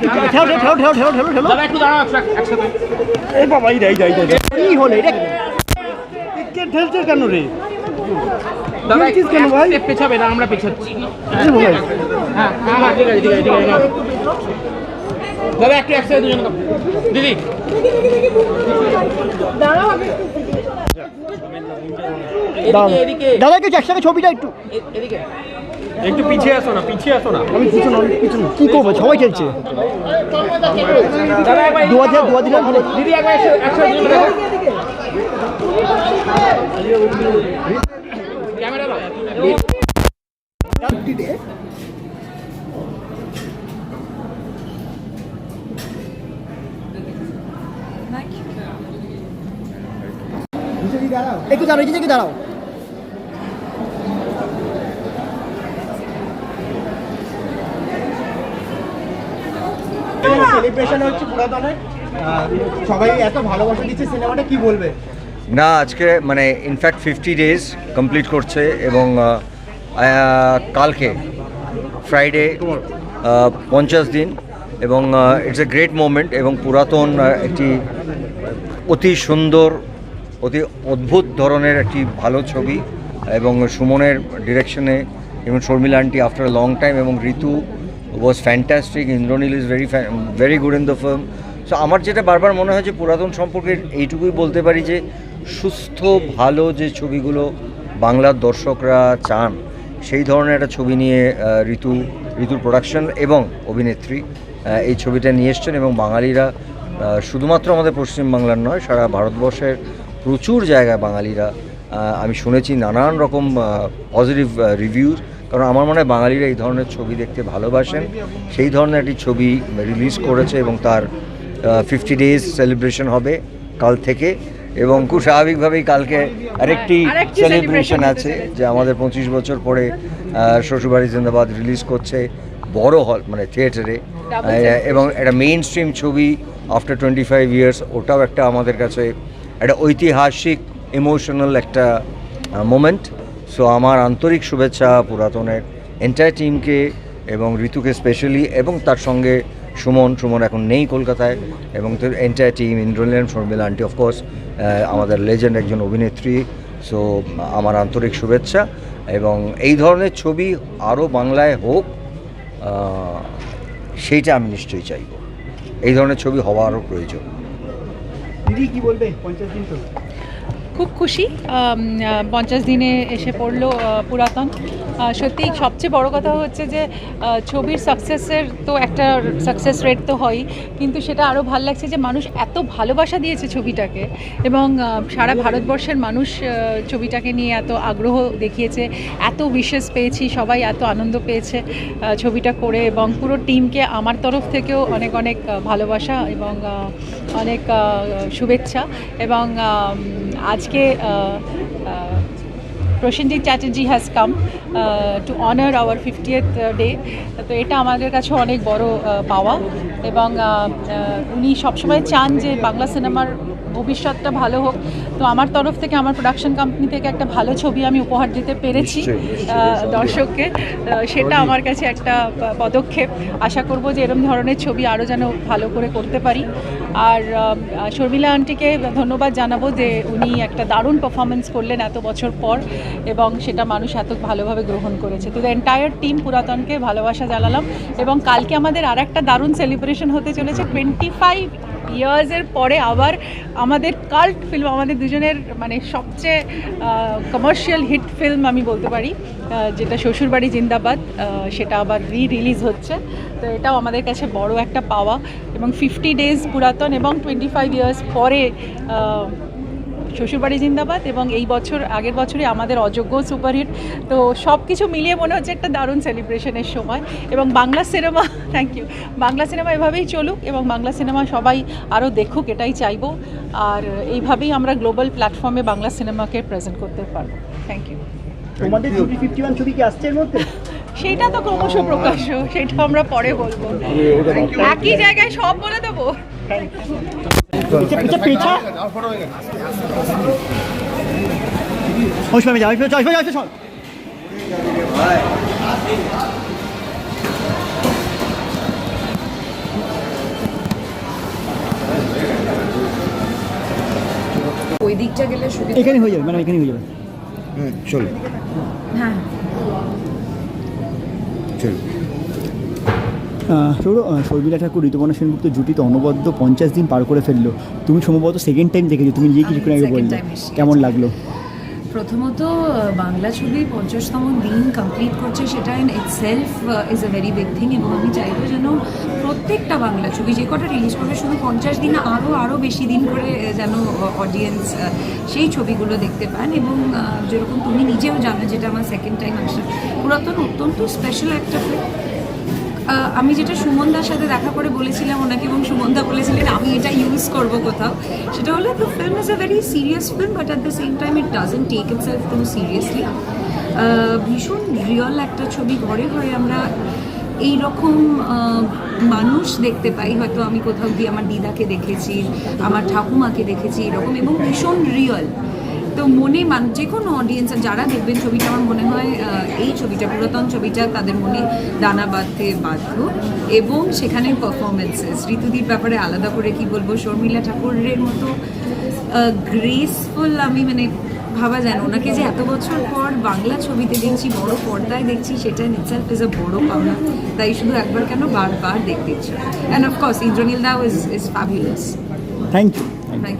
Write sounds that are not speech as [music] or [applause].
ঠেলো ঠেলো ঠেলো ঠেলো ঠেলো ঠেলো। দাদা একটু দাঁড়াও একসাথে- এই বাবা এই রে কি হলো এটা? কি? ঠেলছে কেন রে? দাদা কেন ভাই? পেছাবে না আমরা পেছাচ্ছি। হ্যাঁ হ্যাঁ হ্যাঁ ঠিক আছে ঠিক আছে ঠিক আছে দাদা একটু একসাথে দুজন দিদি। দাঁড়াও। এদিকে এদিকে। দাদা একটু একসাথে ছবিটা একটু। এদিকে। একটু পিছিয়ে আসো না পিছিয়ে আসো না। আমি পিছনে পিছনে কি করব? সবাই খেলছে। দাদা একবার দু হাজার দু হাজার দিদি একবার ক্যামেরা একটু দাঁড়াও এই দিকে দাঁড়াও। সেলিব্রেশন হচ্ছে পুরাতনের সবাই এত ভালোবাসা দিচ্ছে সিনেমাটা কি বলবে? না আজকে মানে ইনফ্যাক্ট ফিফটি ডেজ কমপ্লিট করছে এবং কালকে ফ্রাইডে পঞ্চাশ দিন এবং ইটস এ গ্রেট মোমেন্ট এবং পুরাতন একটি অতি সুন্দর অতি অদ্ভুত ধরনের একটি ভালো ছবি এবং সুমনের ডিরেকশনে এবং Sharmila aunty after a long time এবং Ritu was fantastic Indraneel is very very good in the film so আমার যেটা বারবার মনে হয় যে পুরাতন সম্পর্কে এইটুকুই বলতে পারি যে, সুস্থ, ভালো যে ছবিগুলো বাংলার দর্শকরা চান, সেই ধরনের একটা ছবি নিয়ে ঋতু, ঋতুর প্রোডাকশন এবং অভিনেত্রী এই ছবিটা নিয়ে এসছেন এবং বাঙালিরা শুধুমাত্র আমাদের পশ্চিমবাংলার নয়, সারা ভারতবর্ষের প্রচুর জায়গায় বাঙালিরা আমি শুনেছি নানান রকম পজিটিভ রিভিউজ কারণ আমার মনে হয় বাঙালিরা এই ধরনের ছবি দেখতে ভালোবাসেন। সেই ধরনের একটি ছবি রিলিজ করেছে এবং তার ফিফটি ডেজ সেলিব্রেশন হবে কাল থেকে এবং খুব স্বাভাবিকভাবেই কালকে আরেকটি সেলিব্রেশন আছে হতে যে আমাদের পঁচিশ বছর পরে শ্বশুরবাড়ি জিন্দাবাদ রিলিজ করছে বড় হল মানে থিয়েটারে এবং একটা মেইন স্ট্রিম ছবি আফটার টোয়েন্টি ফাইভ ইয়ার্স ওটাও একটা আমাদের কাছে একটা ঐতিহাসিক ইমোশনাল একটা মোমেন্ট সো আমার আন্তরিক শুভেচ্ছা পুরাতনের এন্টায়ার টিমকে এবং ঋতুকে স্পেশালি এবং তার সঙ্গে সুমন সুমন এখন নেই কলকাতায় এবং entire team Indraneel Sharmila aunty of course আমাদের লেজেন্ড একজন অভিনেত্রী। সো আমার আন্তরিক শুভেচ্ছা এবং এই ধরনের ছবি আরও বাংলায় হোক সেইটা আমি নিশ্চয়ই চাইব। এই ধরনের ছবি হওয়ারও প্রয়োজন। দিদি কি বলবে পঞ্চাশ দিন তো। খুব খুশি। পঞ্চাশ দিনে এসে পড়ল পুরাতন। সত্যি সবচেয়ে বড় কথা হচ্ছে যে ছবির সাকসেসের তো একটা সাকসেস রেট তো হয়ই। কিন্তু সেটা আরও ভালো লাগছে যে মানুষ এত ভালোবাসা দিয়েছে ছবিটাকে এবং সারা ভারতবর্ষের মানুষ ছবিটাকে নিয়ে এত আগ্রহ দেখিয়েছে এত বিশেষ পেয়েছি সবাই এত আনন্দ পেয়েছে ছবিটা করে এবং পুরো টিমকে আমার তরফ থেকেও অনেক অনেক ভালোবাসা এবং অনেক শুভেচ্ছা এবং আম, के Prosenjit Chatterjee has come to honour our fiftieth day তো এটা আমাদের কাছে অনেক বড় পাওয়া এবং আহ, আহ, উনি সবসময় চান যে বাংলা সিনেমার ভবিষ্যৎটা ভালো হোক। তো আমার তরফ থেকে আমার প্রোডাকশন কোম্পানি থেকে একটা ভালো ছবি আমি উপহার দিতে পেরেছি। দর্শককে। সেটা আমার কাছে একটা পদক্ষেপ। আশা করব যে এরকম ধরনের ছবি আরও যেন ভালো করে করতে পারি। আর শর্মিলা আন্টিকে ধন্যবাদ জানাব যে উনি একটা দারুণ পারফরমেন্স করলেন এত বছর পর। এবং সেটা মানুষ এত ভালোভাবে গ্রহণ করেছে। তো এন্টায়ার টিম পুরাতনকে ভালোবাসা জানালাম এবং কালকে আমাদের আর একটা দারুণ সেলিব্রেশন হতে চলেছে। টোয়েন্টি ফাইভ ইয়ার্সের পরে আবার আমাদের কাল্ট ফিল্ম আমাদের দুজনের মানে সবচেয়ে কমার্শিয়াল হিট ফিল্ম আমি বলতে পারি যেটা শ্বশুরবাড়ি জিন্দাবাদ সেটা আবার রি রিলিজ হচ্ছে। তো এটাও আমাদের কাছে বড় একটা পাওয়া এবং ফিফটি ডেজ পুরাতন এবং টোয়েন্টি ফাইভ ইয়ার্স পরে শ্বশুরবাড়ি জিন্দাবাদ এবং এই বছর আগের বছরই আমাদের অযোগ্য সুপারহিট। তো সব কিছু মিলিয়ে মনে হচ্ছে একটা দারুণ সেলিব্রেশনের সময় এবং Bangla cinema [laughs] thank you Bangla cinema এভাবেই চলুক এবং বাংলা সিনেমা সবাই আরও দেখুক এটাই চাইব। আর এইভাবেই আমরা গ্লোবাল প্ল্যাটফর্মে বাংলা সিনেমাকে প্রেজেন্ট করতে পারব। থ্যাংক ইউ তোমাদের ছবি ফিফটি ওয়ান ছবি কি আসছে এর মধ্যে? সেইটা তো ক্রমশ প্রকাশ্য সেটা আমরা পরে বলব। একই জায়গায় সব বলে দেবো। पीछे पीछे पीछे उसमें ওই দিকটা গেলে এখানে হয়ে যাবে মানে এখানে হয়ে যাবে। হ্যাঁ চলো। হ্যাঁ। চলো। শর্মিলা ঠাকুর ঋতুপর্ণা সেনগুপ্ত জুটিতে অনবদ্য পঞ্চাশ দিন পার করে ফেলল। তুমি সম্ভবত সেকেন্ড টাইম দেখেছ তুমি নিজে কিছুক্ষণ আগে বললে? কেমন লাগল? প্রথমত বাংলা ছবি পঞ্চাশতম দিন কমপ্লিট করছে সেটা itself is a very big thing এবং আমি চাইব যেন প্রত্যেকটা বাংলা ছবি যে কটা রিলিজ করবে শুধু পঞ্চাশ দিন আরও আরও বেশি দিন করে যেন অডিয়েন্স সেই ছবিগুলো দেখতে পান এবং যেরকম তুমি নিজেও জানো যেটা আমার সেকেন্ড টাইম আসা পুরাতন অত্যন্ত স্পেশাল একটা ফিল্ম আমি যেটা সুমনদার সাথে দেখা করে বলেছিলাম, ওনাকে এবং সুমনদা বলেছিলেন, আমি এটা ইউজ করব কোথাও। সেটা হলো the film is a very serious film but at the same time it doesn't take itself too seriously ভীষণ রিয়েল একটা ছবি ঘরে ঘরে আমরা এই রকম মানুষ দেখতে পাই। হয়তো আমি কোথাও গিয়ে আমার দিদাকে দেখেছি, আমার ঠাকুমাকে দেখেছি, এরকম, এবং ভীষণ রিয়েল তো মনে মান যে কোনো অডিয়েন্স যারা দেখবেন ছবিটা আমার মনে হয় এই ছবিটা পুরাতন ছবিটা তাদের মনে দানা বাঁধতে বাধ্য। এবং সেখানে পারফরমেন্সেস ঋতুদির ব্যাপারে আলাদা করে কি বলব? শর্মিলা ঠাকুরের মতো গ্রেসফুল আমি মানে ভাবা যায় না। ওনাকে যে এত বছর পর বাংলা ছবিতে দেখছি বড় পর্দায় দেখছি সেটা ইটসেলফ ইজ আ বড় পাওনা। তাই শুধু একবার কেন বারবার দেখতে ইচ্ছে and of course Indraneel da is is fabulous thank you